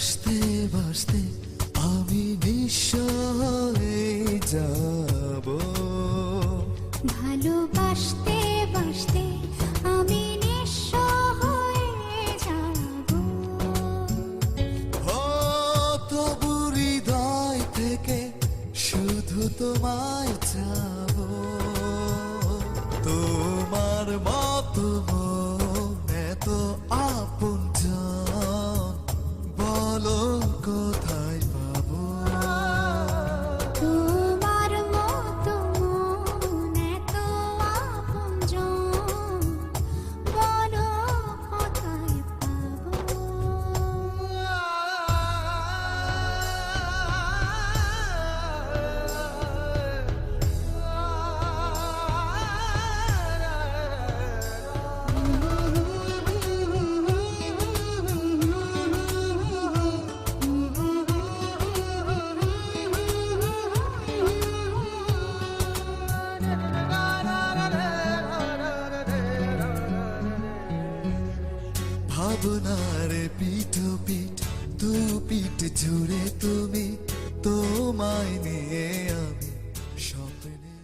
ভাসতে ভাসতে আমি বিশ্ব নিঃসয়ে যাব। ভালোবাসতে বাসতে আমি নিঃসয়ে যাব। তবু হৃদয় থেকে শুধু তোমায় যাব তোমার মতো Cơ আমারে পিঠ পিঠ দু পিঠ জুড়ে তুমি তোমায় নিয়ে আমি